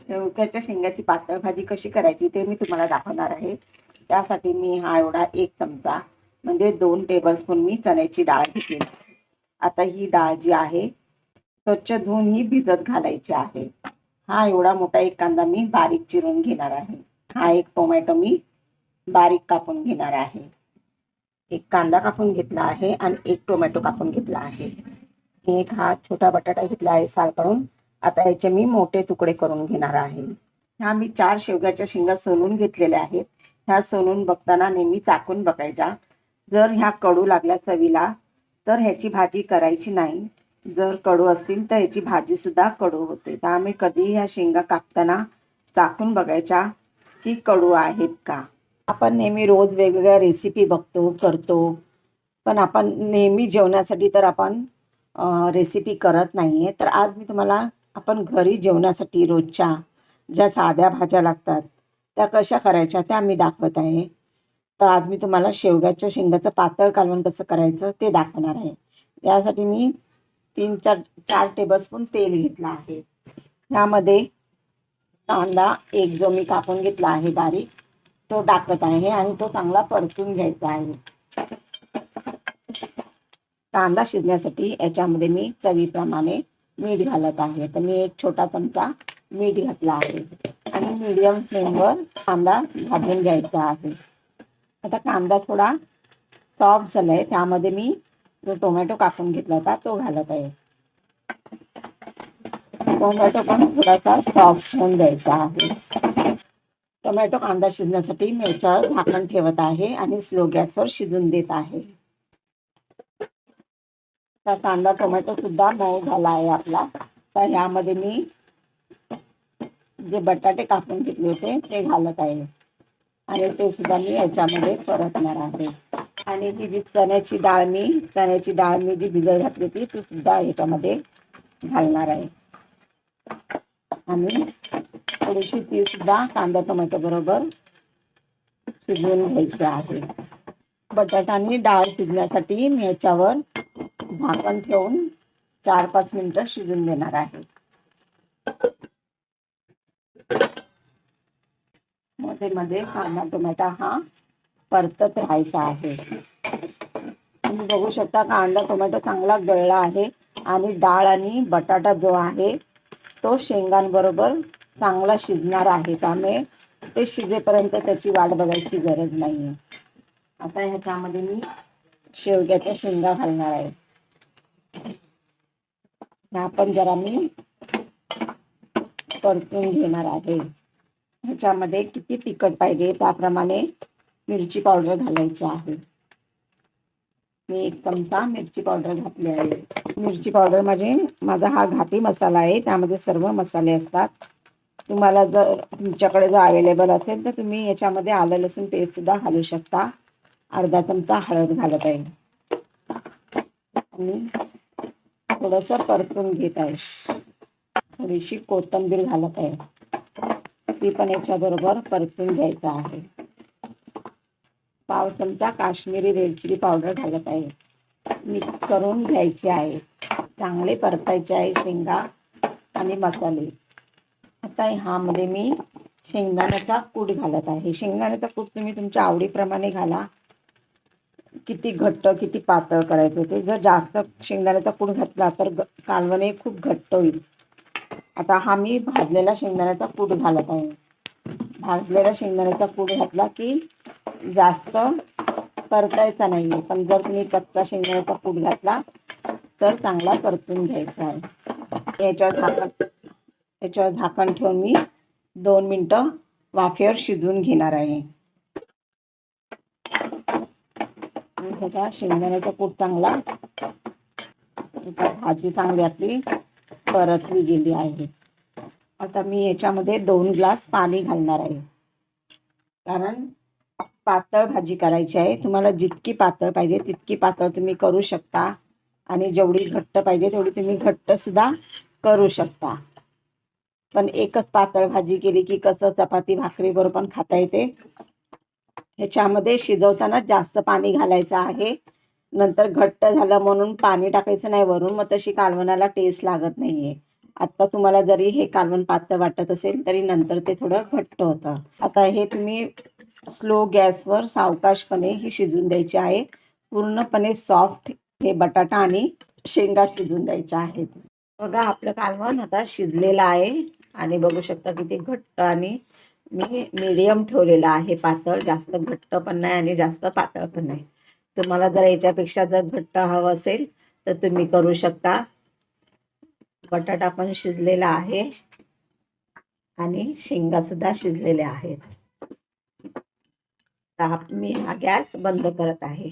शेवग्याच्या शेंगाची पातळ भाजी कशी करायची ते मी तुम्हाला दाखवणार आहे. त्यासाठी मी हा एवढा एक चमचा म्हणजे दोन टेबलस्पून मी चण्याची डाळ घेतली. आता ही डाळ जी आहे स्वच्छ धुवून ही भिजत घालायची आहे. हा एवढा मोठा एक कांदा मी बारीक चिरून घेणार आहे. हा एक टोमॅटो मी बारीक कापून घेणार आहे. एक कांदा कापून घेतला आहे आणि एक टोमॅटो कापून घेतला आहे. एक हा छोटा बटाटा घेतला आहे सालकडून. आता याचे मी मोठे तुकडे करून घेणार आहे. ह्या मी चार शेवग्याच्या शेंगा सोलून घेतलेल्या आहेत. ह्या सोलून बघताना नेहमी चाकून बघायच्या. जर ह्या कडू लागल्या चवीला तर ह्याची भाजी करायची नाही. जर कडू असतील तर ह्याची भाजीसुद्धा कडू होते. त्यामुळे कधीही ह्या शेंगा कापताना चाकून बघायच्या की कडू आहेत का. आपण नेहमी रोज वेगवेगळ्या रेसिपी बघतो करतो. पण आपण नेहमी जेवणासाठी तर आपण रेसिपी करत नाही आहे तर आज मी तुम्हाला आपण घरी जेवणासाठी रोजच्या ज्या साध्या भाज्या लागतात त्या कशा करायच्या त्या मी दाखवत आहे. तर आज मी तुम्हाला शेवग्याच्या शेंगाचं पातळ कालवण कसं करायचं ते दाखवणार आहे. यासाठी मी तीन चार चार टेबलस्पून तेल घेतलं आहे. यामध्ये कांदा एक जो मी कापून घेतला आहे बारीक तो टाकत आहे आणि तो चांगला परतून घ्यायचा आहे. कांदा शिजण्यासाठी याच्यामध्ये मी चवीप्रमाणे मीठ घालत आहे. तर मी एक छोटा चमचा मीठ घातला आहे. आणि मीडियम फ्लेमवर कांदा भाजून घ्यायचा आहे. आता कांदा थोडा सॉफ्ट झाला आहे त्यामध्ये मी जो टोमॅटो कापून घेतला होता तो घालत आहे. टोमॅटो पण थोडासा सॉफ्ट होऊन द्यायचा आहे. टोमॅटो कांदा शिजण्यासाठी मी याच्यावर झाकण ठेवत आहे आणि स्लो गॅसवर शिजून देत आहे. तर कांदा टोमॅटो सुद्धा मऊ झाला आहे आपला. तर ह्यामध्ये मी जे बटाटे कापून घेतले होते ते घालत आहे. आणि ते सुद्धा मी याच्यामध्ये परतणार आहे. आणि ही जी चण्याची डाळ मी चण्याची डाळ मी जी भिजत घातली होती ती सुद्धा याच्यामध्ये घालणार आहे. आणि थोडीशी ती सुद्धा कांदा टोमॅटो बरोबर शिजवून घ्यायची आहे. बटाटा आणि डाळ शिजण्यासाठी मी याच्यावर झाकण ठेवून चार पाच मिनिटं शिजून देणार आहे. मध्ये मध्ये कांदा टोमॅटो हा परतत राहायचा आहे. तुम्ही बघू शकता कांदा टोमॅटो चांगला गळला आहे आणि डाळ आणि बटाटा जो आहे तो शेंगांबरोबर चांगला शिजणार आहे. त्यामुळे ते शिजेपर्यंत त्याची वाट बघायची गरज नाही आहे आता ह्याच्यामध्ये मी शेवग्याच्या शेंगा घालणार आहे. हा पण जरा मी परतून घेणार आहे. ह्याच्यामध्ये किती तिखट पाहिजे त्याप्रमाणे मिरची पावडर घालायची आहे. मी एक चमचा मिरची पावडर घातली आहे. मिरची पावडर म्हणजे माझा हा घाटी मसाला आहे त्यामध्ये सर्व मसाले असतात. तुम्हाला जर तुमच्याकडे जर अवेलेबल असेल तर तुम्ही याच्यामध्ये आलं लसूण पेस्ट सुद्धा घालू शकता. अर्धा चमचा हळद घालत आहे. आणि थोडंसं परतून घेत आहे थोडीशी कोथिंबीर घालत आहे. ती पण याच्याबरोबर परतून घ्यायचं आहे. पाव चमचा काश्मीरी रेड चिली पावडर घालत आहे. मिक्स करून घ्यायची आहे. चांगले परतायचे आहे शेंगा आणि मसाले. आता ह्यामध्ये मी शेंगदाण्याचा कूट घालत आहे. शेंगदाण्याचा कूट तुम्ही तुमच्या आवडीप्रमाणे घाला. किती घट्ट किती पातळ करायचं ते जर जास्त शेंगदाण्याचा कूट घातला तर कालवणे खूप घट्ट होईल. आता हा मी भाजलेला शेंगदाण्याचा कूट घालत आहे. भाजलेला शेंगदाण्याचा कूट घातला की जास्त परतायचा नाही आहे पण जर तुम्ही कच्चा शेंगदाण्याचा कूट घातला तर चांगला परतून घ्यायचा आहे. याच्यावर झाकण याच्यावर झाकण ठेवून मी दोन मिनटं वाफेवर शिजवून घेणार आहे. आणि शेंगदाण्याचा कूट चांगला. भाजी चांगली आपली परतली गेली आहे. आता मी याच्यामध्ये दोन ग्लास पाणी घालणार आहे. कारण पातळ भाजी करायची आहे. तुम्हाला जितकी पातळ पाहिजे तितकी पातळ तुम्ही करू शकता. आणि जेवढी घट्ट पाहिजे तेवढी तुम्ही घट्ट सुद्धा करू शकता. पण एकच पातळ भाजी केली की कसं चपाती भाकरीवर पण खाता येते. ह्याच्यामध्ये शिजवताना जास्त पाणी घालायचं आहे. नंतर घट्ट झालं म्हणून पाणी टाकायचं नाही वरून मग तशी कालवणाला टेस्ट लागत नाहीये. आता तुम्हाला जरी हे कालवण पातळ वाटत असेल तरी नंतर ते थोडं घट्ट होतं. आता हे तुम्ही स्लो गॅसवर सावकाशपणे ही शिजून द्यायची आहे. पूर्णपणे सॉफ्ट हे बटाटा आणि शेंगा शिजून द्यायच्या आहेत. बघा आपलं कालवण आता शिजलेलं आहे. आणि बघू शकता किती घट्ट आणि मी मीडियम ठेवलेलं आहे पातळ जास्त घट्ट पण नाही आणि जास्त पातळ पण नाही. तुम्हाला जर याच्यापेक्षा जर घट्ट हवं असेल तर तुम्ही करू शकता. बटाटा पण शिजलेला आहे आणि शेंगा सुद्धा शिजलेल्या आहेत. मी हा गॅस बंद करत आहे.